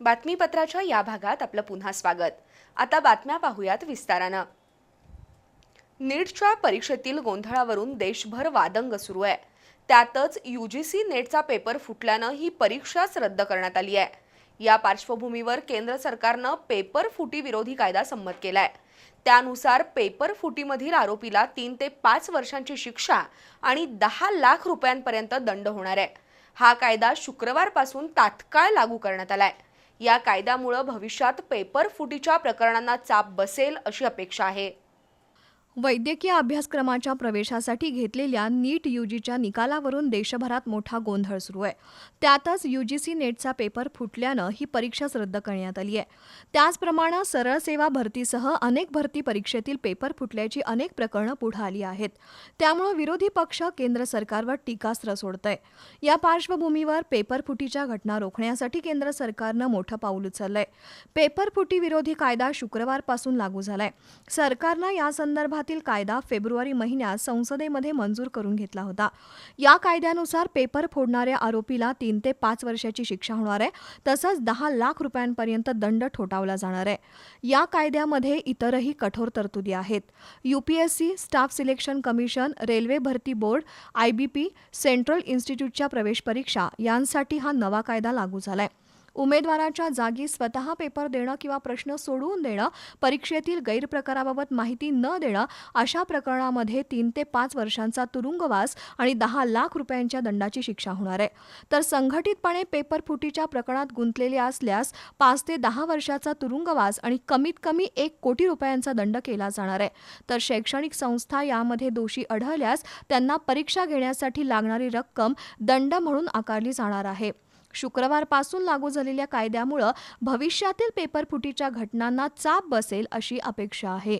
बातमीपत्राच्या या भागात आपलं पुन्हा स्वागत. आता बातम्या पाहूयात विस्तारानं. नीटच्या परीक्षेतील गोंधळावरून देशभर वादंग सुरू आहे. त्यातच यू जी सी नेटचा पेपर फुटल्यानं ही परीक्षाच रद्द करण्यात आली आहे. या पार्श्वभूमीवर केंद्र सरकारनं पेपर फुटी विरोधी कायदा संमत केलाय. त्यानुसार पेपर फुटीमधील आरोपीला तीन ते पाच वर्षांची शिक्षा आणि दहा लाख रुपयांपर्यंत दंड होणार आहे. हा कायदा शुक्रवारपासून तात्काळ लागू करण्यात आलाय. या कायद्यामुळं भविष्यात पेपर फुटीच्या प्रकरणांना चाप बसेल अशी अपेक्षा आहे. वैद्यकीय अभ्यासक्रमाच्या प्रवेशासाठी घेतलेल्या नीट यूजीच्या निकालावरून देशभरात मोठा गोंधळ सुरू आहे. त्यातच यूजीसी नेटचा पेपर फुटल्यानं ही परीक्षाच रद्द करण्यात आली आहे. त्याचप्रमाणे सरळ सेवा भरतीसह अनेक भरती परीक्षेतील पेपर फुटल्याची अनेक प्रकरणं पुढे आली आहेत. त्यामुळे विरोधी पक्ष केंद्र सरकारवर टीकास्त्र सोडतंय. या पार्श्वभूमीवर पेपर फुटीच्या घटना रोखण्यासाठी केंद्र सरकारनं मोठं पाऊल उचललंय. पेपर फुटी विरोधी कायदा शुक्रवारपासून लागू झालाय. सरकारनं या संदर्भातील कायदा फेब्रुवारी महिन्यात संसदेमध्ये मंजूर करून घेतला होता. या कायद्यानुसार पेपर फोडणाऱ्या आरोपीला तीन ते पाच वर्षाची शिक्षा होणार आहे तसंच दहा लाख रुपयांपर्यंत दंड ठोठावला जाणार आहे. या कायद्यामध्ये इतरही कठोर तरतुदी आहेत. UPSC staff selection commission railway भरती बोर्ड आयबीपी सेंट्रल इन्स्टिट्यूटच्या प्रवेश परीक्षा यांसाठी हा नवा कायदा लागू झालाय. उमेदवाराच्या जागी स्वतः पेपर देणं किंवा प्रश्न सोडवून देणं परीक्षेतील गैरप्रकाराबाबत माहिती न देणं अशा प्रकरणामध्ये तीन ते पाच वर्षांचा तुरुंगवास आणि दहा लाख रुपयांच्या दंडाची शिक्षा होणार आहे. तर संघटितपणे पेपर फुटीच्या प्रकरणात गुंतलेले असल्यास पाच ते दहा वर्षाचा तुरुंगवास आणि कमीत कमी एक कोटी रुपयांचा दंड केला जाणार आहे. तर शैक्षणिक संस्था यामध्ये दोषी आढळल्यास त्यांना परीक्षा घेण्यासाठी लागणारी रक्कम दंड म्हणून आकारली जाणार आहे. शुक्रवारपासून लागू झालेल्या कायद्यामुळं भविष्यातील पेपर फुटीच्या घटनांना चाप बसेल अशी अपेक्षा आहे.